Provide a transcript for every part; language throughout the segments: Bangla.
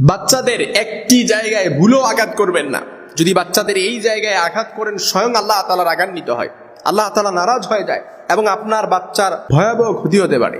বাচ্চাদের একটি জায়গায় ভুলেও আঘাত করবেন না। যদি বাচ্চাদের এই জায়গায় আঘাত করেন, স্বয়ং আল্লাহ তালার আঘান্বিত হয়। আল্লাহ তালা নারাজ হয়ে যায় এবং আপনার বাচ্চার ভয়াবহ ক্ষতি হতে পারে।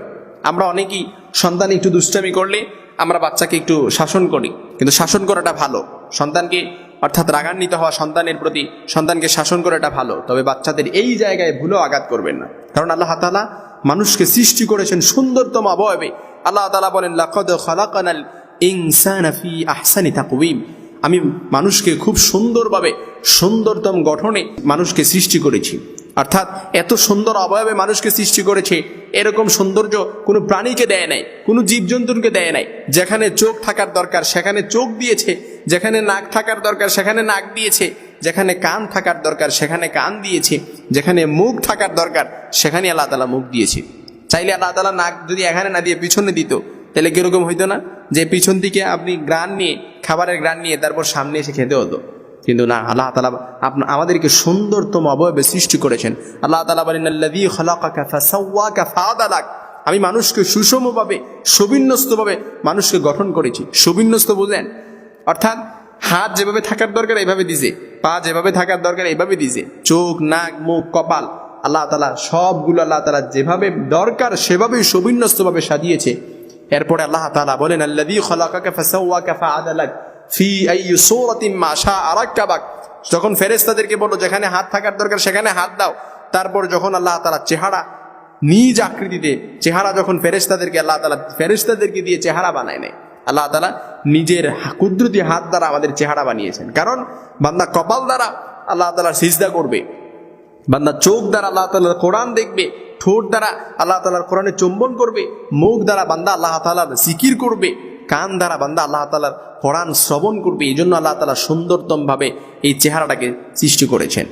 আমরা অনেকেই সন্তান একটু দুষ্টামি করলে আমরা বাচ্চাকে একটু শাসন করি, কিন্তু শাসন করাটা ভালো। সন্তানকে অর্থাৎ রাগান্বিত হওয়া সন্তানের প্রতি সন্তানকে শাসন করাটা ভালো, তবে বাচ্চাদের এই জায়গায় ভুলেও আঘাত করবেন না। কারণ আল্লাহ তালা মানুষকে সৃষ্টি করেছেন সুন্দরতম অবয়বে। আল্লাহ তালা বলেন, লাকদ খালাকানাল ইনসানা ফি আহসানি তাকওয়িম। আমি মানুষকে খুব সুন্দরভাবে সুন্দরতম গঠনে মানুষকে সৃষ্টি করেছি। অর্থাৎ এত সুন্দর অবয়বে মানুষকে সৃষ্টি করেছে, এরকম সৌন্দর্য কোনো প্রাণীকে দেয় নাই, কোনো জীবজন্তুকে দেয় নাই। যেখানে চোখ থাকার দরকার, সেখানে চোখ দিয়েছে, যেখানে নাক থাকার দরকার, সেখানে নাক দিয়েছে, যেখানে কান থাকার দরকার, সেখানে কান দিয়েছে, যেখানে মুখ থাকার দরকার, সেখানে আল্লাহ তালা মুখ দিয়েছে। চাইলে আল্লাহ তালা নাক যদি এখানে না দিয়ে পিছনে দিত, তাহলে কীরকম হইতো না? যে পিছন দিকে আপনি গ্রান নিয়ে, খাবারের গ্রান নিয়ে তারপর সামনে এসে খেতে হতো। কিন্তু না, আল্লাহ তালা আপনার আমাদেরকে সুন্দরতম অবয়বে সৃষ্টি করেছেন। আল্লাহ তালা আমি মানুষকে সুষমভাবে, সুবিন্যস্তভাবে মানুষকে গঠন করেছি। সুবিন্যস্ত বুঝলেন? অর্থাৎ হাত যেভাবে থাকার দরকার, এইভাবে দিছে। পা যেভাবে থাকার দরকার, এইভাবে দিছে। চোখ, নাক, মুখ, কপাল, আল্লাহ তালা সবগুলো আল্লাহ তালা যেভাবে দরকার, সেভাবেই সুবিন্যস্তভাবে সাজিয়েছে। এরপরে আল্লাহ তালা বলেন, আল্লাযী খালাকাকা ফাসাওয়াকা ফাআদালাক যখন যেখানে হাত থাকার দরকার, সেখানে হাত দাও। তারপর যখন আল্লাহ তালা চেহারা নিজ আকৃতিতে, চেহারা যখন ফেরেশতাদেরকে, আল্লাহ তালা ফেরেশতাদেরকে দিয়ে চেহারা বানায় নেয়, আল্লাহ তালা নিজের কুদরতি হাত দ্বারা আমাদের চেহারা বানিয়েছেন। কারণ বান্দা কপাল দ্বারা আল্লাহ তালা সিজদা করবে, বান্দা চোখ দ্বারা আল্লাহ তালা কোরআন দেখবে ঠোঁট দ্বারা আল্লাহ তালার কোরআনে চুম্বন করবে, মুখ দ্বারা বান্দা আল্লাহ তালার জিকির করবে, কান দ্বারা বান্দা আল্লাহ তালার কোরআন শ্রবণ করবে। এই জন্য আল্লাহ তালা সুন্দরতম ভাবে এই চেহারাটাকে সৃষ্টি করেছেন।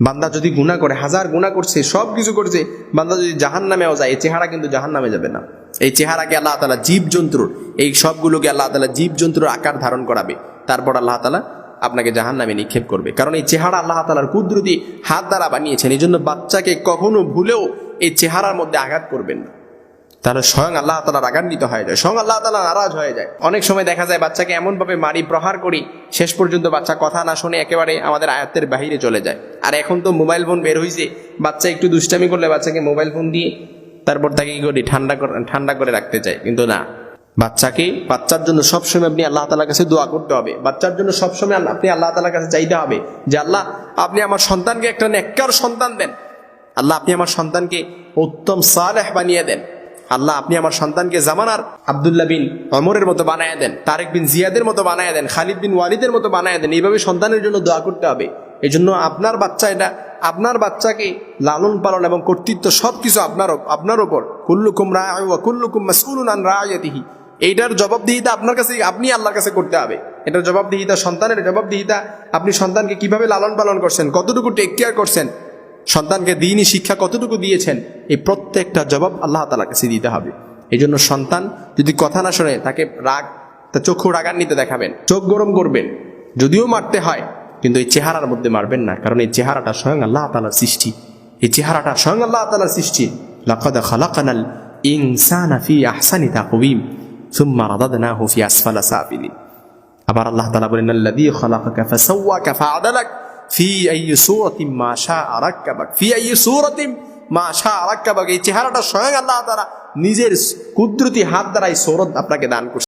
বান্দা যদি গুণা করে, হাজার গুণা করছে সব কিছু করছে, বান্দা যদি জাহান নামেও যায়, এই চেহারা কিন্তু জাহান নামে যাবে না। এই চেহারাকে আল্লাহ তালা জীব জন্তুর এই সবগুলোকে আল্লাহ তালা জীব জন্তুর আকার ধারণ করাবে। তারপর আল্লাহ তালা আপনাকে জাহান নামে নিক্ষেপ করবে। কারণ এই চেহারা আল্লাহ তালার কুদরতি হাত দ্বারা বানিয়েছেন। এই জন্য বাচ্চাকে কখনো ভুলেও এই চেহারার মধ্যে আঘাত করবেন না। তাহলে স্বয়ং আল্লাহ তালা রাগান্বিত হয়ে যায়, স্বয়ং আল্লাহ তালা নারাজ হয়ে যায়। অনেক সময় দেখা যায় বাচ্চাকে এমনভাবে মারি, প্রহার করি, শেষ পর্যন্ত বাচ্চা কথা না শুনে একেবারে আমাদের আয়ত্তের বাহিরে চলে যায়। আর এখন তো মোবাইল ফোন বের হয়েছে বাচ্চা একটু দুষ্টামি করলে বাচ্চাকে মোবাইল ফোন দিয়ে তারপর তাকে কি করি, ঠান্ডা ঠান্ডা করে রাখতে চাই। কিন্তু না, বাচ্চাকে, বাচ্চার জন্য সবসময় আপনি আল্লাহ তালার কাছে দোয়া করতে হবে। বাচ্চার জন্য সবসময় আপনি আল্লাহ তালার কাছে চাইতে হবে যে, আল্লাহ, আপনি আমার সন্তানকে একটা নেককার সন্তান দেন। আল্লাহ, আপনি আমার সন্তানকে উত্তম সালেহ বানিয়ে দেন। আল্লাহ, আপনি আমার সন্তানকে জামানার আবদুল্লাহ বিন অমরের মতো বানায় দেন, তারেক বিন জিয়াদের মতো বানায় দেন, খালিদ বিন ওয়ালিদের মতো বানায় দেন। এইভাবে সন্তানের জন্য দোয়া করতে হবে। এই জন্য আপনার বাচ্চা এটা, আপনার বাচ্চাকে লালন পালন এবং কর্তৃত্ব সব কিছু আপনার আপনার ওপর। কুল্লুকুম রায় কুল্লুকুম মাসউলুন আন রায়াতিহি। এইটার জবাবদিহিতা আপনার কাছে, আপনি আল্লাহর কাছে করতে হবে। এটার জবাবদিহিতা সন্তানের জবাবদিহিতা। আপনি সন্তানকে কীভাবে লালন পালন করছেন, কতটুকু টেক কেয়ার করছেন সন্তানকে দিনই শিক্ষা কতটুকু দিয়েছেন, এই প্রত্যেকটা জবাব আল্লাহ তালার কাছে দিতে হবে। এই জন্য সন্তান যদি কথা না শোনে, তাকে রাগ, তা চক্ষু রাগান্বিত দেখাবেন, চোখ গরম করবেন। যদিও মারতে হয়, কিন্তু এই চেহারার মধ্যে মারবেন না, কারণ এই চেহারাটা স্বয়ং আল্লাহ তালার সৃষ্টি। এই চেহারাটা স্বয়ং আল্লাহ তালার সৃষ্টি। লাকাদ খালাকানাল ইনসানা ফি আহসানি তাকওয়িম, সুম্মা রাদাদনাহু ফি আসফালা সাফিলিন। আবার আল্লাহ তাআলা বলেন, আল্লাযী খালাকাকা ফাসাওয়াকা ফাআদালাক। ফি ফি এই চেহারাটা স্বয়ং আল্লাহ তারা নিজের কুদরতি হাত দ্বারা এই সৌরত আপনাকে দান করছেন